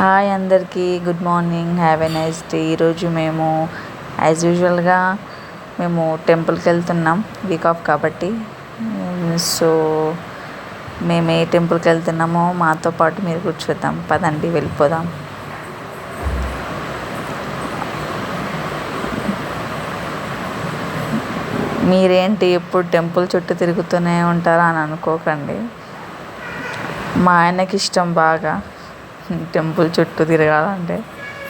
Hi అందరికీ good morning have a nice day. ఈరోజు మేము యాజ్ యూజువల్గా మేము టెంపుల్కి వెళ్తున్నాం వీక్ ఆఫ్ కాబట్టి. సో మేము ఏ టెంపుల్కి వెళ్తున్నామో మాతో పాటు మీరు కూర్చోద్దాం పదండి వెళ్ళిపోదాం. మీరేంటి ఎప్పుడు టెంపుల్ చుట్టూ తిరుగుతూనే ఉంటారా అని అనుకోకండి. మా ఆయనకి ఇష్టం బాగా. టెంపుల్ చుట్టూ తిరగాలంటే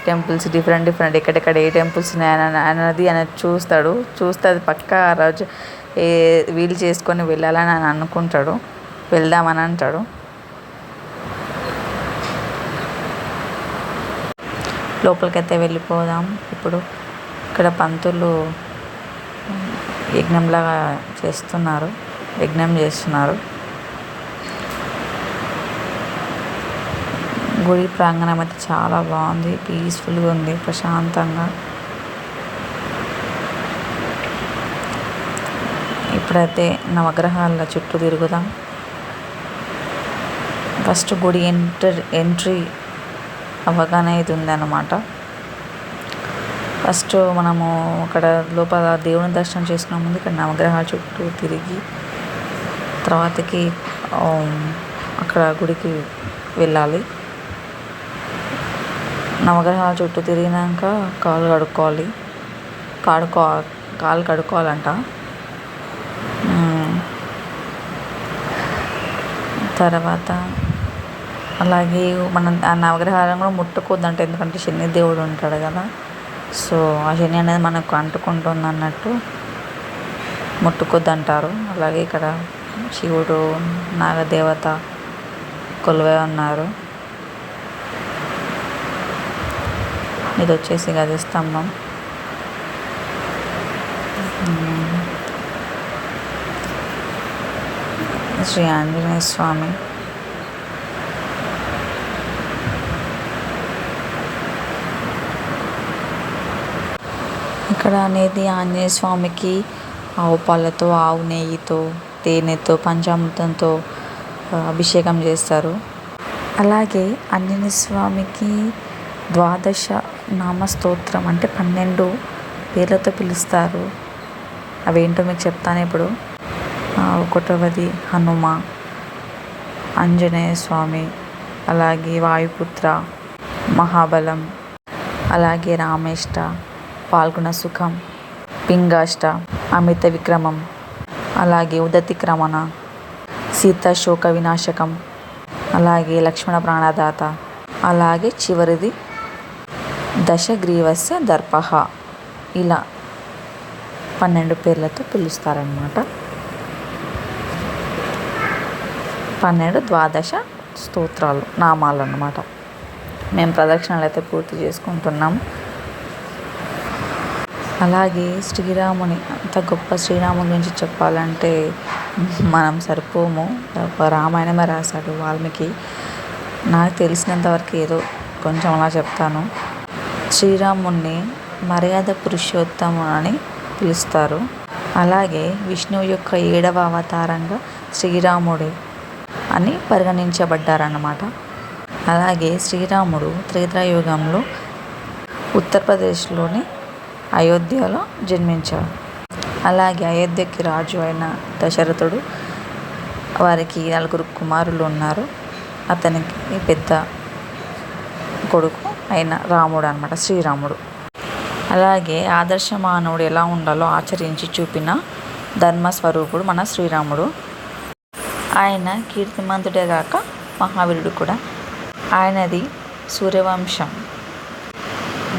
టెంపుల్స్ డిఫరెంట్ డిఫరెంట్ ఎక్కడెక్కడ ఏ టెంపుల్స్ ఉన్నాయని అన్నది ఆయన చూస్తాడు. చూస్తే అది పక్కా ఆ రోజు ఏ వీలు చేసుకొని వెళ్ళాలని ఆయన అనుకుంటాడు. వెళ్దామని అంటాడు. లోపలికైతే వెళ్ళిపోదాం. ఇప్పుడు ఇక్కడ పంతులు యజ్ఞంలాగా చేస్తున్నారు. యజ్ఞం చేస్తున్నారు. గుడి ప్రాంగణం అయితే చాలా బాగుంది. పీస్ఫుల్గా ఉంది ప్రశాంతంగా. ఇప్పుడైతే నవగ్రహాల చుట్టూ తిరుగుదాం. ఫస్ట్ గుడి ఎంటర్ ఎంట్రీ అవ్వగానే ఇది ఉందన్నమాట. ఫస్ట్ మనము అక్కడ లోపల దేవుని దర్శనం చేసుకున్న ముందు ఇక్కడ నవగ్రహాల చుట్టూ తిరిగి తర్వాతకి అక్కడ గుడికి వెళ్ళాలి. నవగ్రహాల చుట్టూ తిరిగినాక కాళ్ళు కడుక్కోవాలి. కడుక్కో కాళ్ళు కడుక్కోవాలంట. తర్వాత అలాగే మనం ఆ నవగ్రహాలను కూడా ముట్టుకోవద్దంట. ఎందుకంటే శని దేవుడు ఉంటాడు కదా. సో ఆ శని అనేది మనకు అంటుకుంటుంది అన్నట్టు ముట్టుకోద్దంటారు. అలాగే ఇక్కడ శివుడు నాగదేవత కొలువై ఉన్నారు. ఇది వచ్చేసి గది స్తంభం. శ్రీ ఆంజనేయ స్వామి. ఇక్కడ అనేది ఆంజనేయ స్వామికి ఆవు పాలతో ఆవు నెయ్యితో తేనెతో పంచామృతంతో అభిషేకం చేస్తారు. అలాగే ఆంజనేయ స్వామికి ద్వాదశ నామస్తోత్రం అంటే పన్నెండు పేర్లతో పిలుస్తారు. అవేంటో మీకు చెప్తాను ఇప్పుడు. ఒకటవది హనుమ ఆంజనేయ స్వామి అలాగే వాయుపుత్ర మహాబలం అలాగే రామేష్ట పాల్గొన సుఖం పింగాష్ట అమిత విక్రమం అలాగే ఉదతి క్రమణ సీత శోక వినాశకం అలాగే లక్ష్మణ ప్రాణదాత అలాగే చివరిది దశగ్రీవస్య దర్పహ. ఇలా పన్నెండు పేర్లతో పిలుస్తారనమాట పన్నెండు ద్వాదశ స్తోత్రాలు నామాలు అన్నమాట మేము ప్రదక్షిణలు అయితే పూర్తి చేసుకుంటున్నాం. అలాగే శ్రీరాముని అంత గొప్ప శ్రీరాముని గురించి చెప్పాలంటే మనం సరిపోము. రామాయణమే రాశాడు వాల్మీకి. నాకు తెలిసినంతవరకు ఏదో కొంచెం అలా చెప్తాను. శ్రీరాముణ్ణి మర్యాద పురుషోత్తము అని పిలుస్తారు. అలాగే విష్ణువు యొక్క ఏడవ అవతారంగా శ్రీరాముడే అని పరిగణించబడ్డారన్నమాట. అలాగే శ్రీరాముడు త్రేతాయుగంలో ఉత్తరప్రదేశ్లోని అయోధ్యలో జన్మించాడు. అలాగే అయోధ్యకి రాజు అయిన దశరథుడు వారికి నలుగురు కుమారులు ఉన్నారు. అతనికి పెద్ద కొడుకు అయిన రాముడు అనమాట శ్రీరాముడు. అలాగే ఆదర్శ మానవుడు ఎలా ఉండాలో ఆచరించి చూపిన ధర్మస్వరూపుడు మన శ్రీరాముడు. ఆయన కీర్తిమంతుడే కాక మహావీరుడు కూడా. ఆయనది సూర్యవంశం.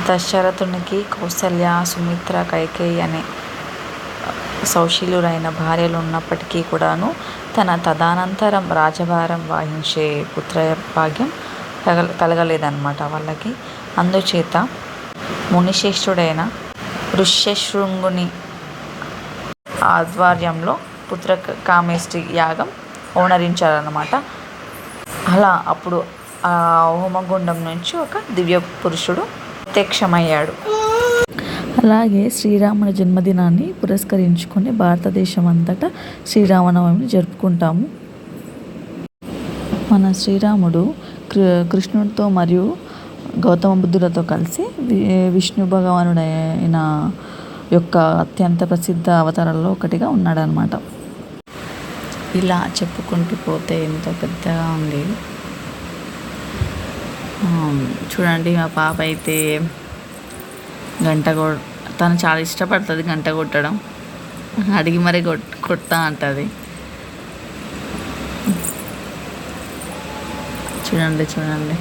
దశరథునికి కౌసల్య సుమిత్ర కైకేయి అనే సౌశీలురైన భార్యలు ఉన్నప్పటికీ కూడాను తన తదనంతరం రాజభారం వహించే పుత్ర భాగ్యం కలగ కలగలేదన్నమాట వాళ్ళకి. అందుచేత మునిశ్రేష్ఠుడైన ఋష్యశృంగుని ఆధ్వర్యంలో పుత్ర కామేష్టి యాగం ఓనరించారన్నమాట. అలా అప్పుడు ఆ హోమగుండం నుంచి ఒక దివ్య పురుషుడు ప్రత్యక్షమయ్యాడు. అలాగే శ్రీరాముని జన్మదినాన్ని పురస్కరించుకొని భారతదేశం అంతటా శ్రీరామనవమిని జరుపుకుంటాము. మన శ్రీరాముడు కృష్ణుడితో మరియు గౌతమ బుద్ధులతో కలిసి విష్ణు విష్ణు భగవానుడైన యొక్క అత్యంత ప్రసిద్ధ అవతారాల్లో ఒకటిగా ఉన్నాడనమాట ఇలా చెప్పుకుంటూ పోతే ఎంతో పెద్దగా ఉంది. చూడండి మా పాప అయితే గంట కొ తను చాలా ఇష్టపడుతుంది గంట కొట్టడం. అడిగి మరీ కొట్ కొడతా అంటుంది. చూడండి చూడండి.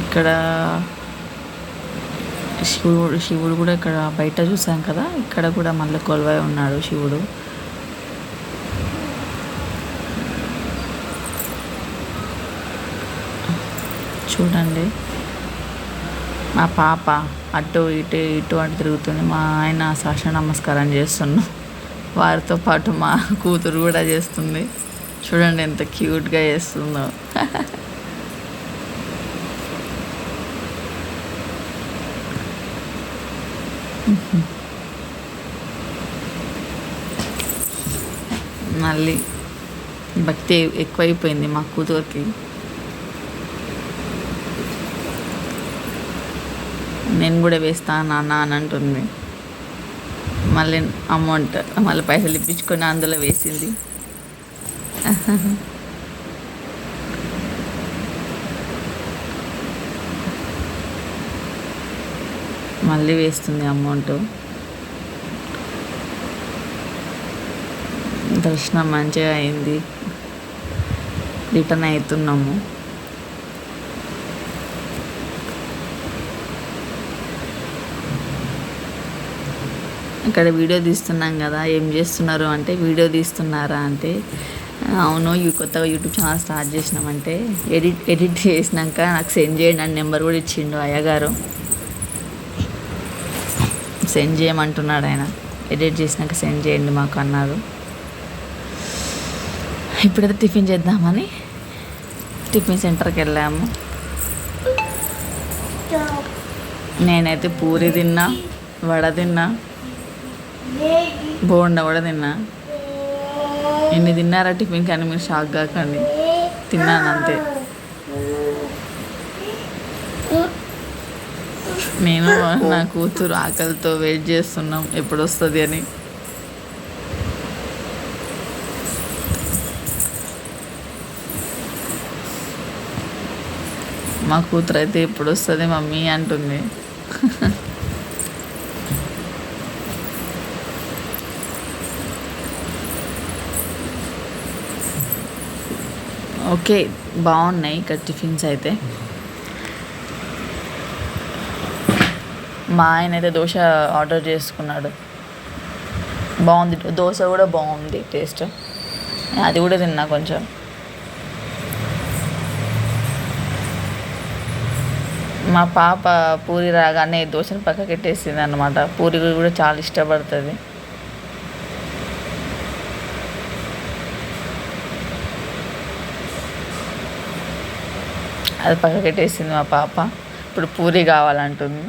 ఇక్కడ శివుడు శివుడు కూడా ఇక్కడ బయట చూసాం కదా ఇక్కడ కూడా మళ్ళీ కొలువై ఉన్నాడు శివుడు. చూడండి. మా పాప అటు ఇటు ఇటు అటు తిరుగుతుంది. మా ఆయన సాక్ష నమస్కారం చేస్తున్నాం. వారితో పాటు మా కూతురు కూడా చేస్తుంది. చూడండి ఎంత క్యూట్గా చేస్తుందో. మళ్ళీ భక్తి ఎక్కువైపోయింది మా కూతురికి. నేను కూడా వేస్తాను నాన్న అని అంటుంది. మళ్ళీ అమౌంట్ మళ్ళీ పైసలు ఇప్పించుకొని అందులో వేసింది. మళ్ళీ వేస్తుంది అమౌంట్. దర్శనం మంచిగా అయింది. రిటర్న్ అవుతున్నాము. ఇక్కడ వీడియో తీస్తున్నాం కదా ఏం చేస్తున్నారు అంటే వీడియో తీస్తున్నారా అంటే అవును ఈ కొత్తగా యూట్యూబ్ ఛానల్ స్టార్ట్ చేసినామంటే ఎడిట్ ఎడిట్ చేసినాక నాకు సెండ్ చేయండి అని నెంబర్ కూడా ఇచ్చిండు అయ్యగారు. సెండ్ చేయమంటున్నాడు ఆయన. ఎడిట్ చేసినాక సెండ్ చేయండి మాకు అన్నారు. ఇప్పుడైతే టిఫిన్ చేద్దామని టిఫిన్ సెంటర్కి వెళ్ళాము. నేనైతే పూరి తిన్నా వడ తిన్నా. బోండా కూడా తిన్నా. ఎన్ని తిన్నారా టిఫిన్ కానీ మీరు షాక్ కాకండి. తిన్నాను అంతే. నేను నా కూతురు ఆకలితో వెయిట్ చేస్తున్నాం. ఎప్పుడు వస్తుంది అని. మా కూతురు అయితే ఎప్పుడు వస్తుంది మమ్మీ అంటుంది. ఓకే బాగున్నాయి ఇక్కడ టిఫిన్స్ అయితే. మా ఆయన అయితే దోశ ఆర్డర్ చేసుకున్నాడు. బాగుంది దోశ కూడా బాగుంది టేస్ట్. అది కూడా తిన్నా కొంచెం. మా పాప పూరి రాగానే దోశను పక్కకెట్టేసింది అనమాట పూరి కూడా చాలా ఇష్టపడుతుంది. అది పక్కకెట్టేసింది మా పాప. ఇప్పుడు పూరి కావాలంటుంది.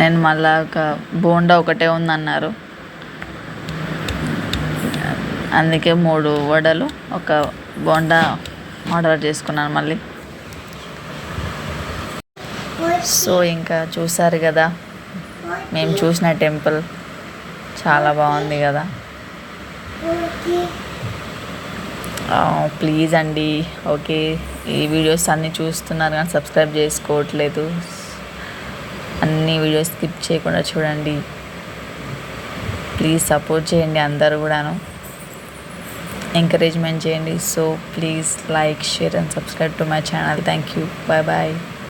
నేను మళ్ళా ఒక బోండా ఒకటే ఉందన్నారు. అందుకే మూడు వడలు ఒక బోండా ఆర్డర్ చేసుకున్నాను మళ్ళీ. సో ఇంకా చూసారు కదా. మేము చూసిన టెంపుల్ చాలా బాగుంది కదా. ప్లీజ్ అండి ఓకే. ఈ వీడియోస్ అన్నీ చూస్తున్నారు కానీ సబ్స్క్రైబ్ చేసుకోవట్లేదు. అన్ని వీడియోస్ స్కిప్ చేయకుండా చూడండి. ప్లీజ్ సపోర్ట్ చేయండి అందరూ కూడాను. ఎంకరేజ్మెంట్ చేయండి. So please like share and subscribe to my channel. Thank you. Bye bye.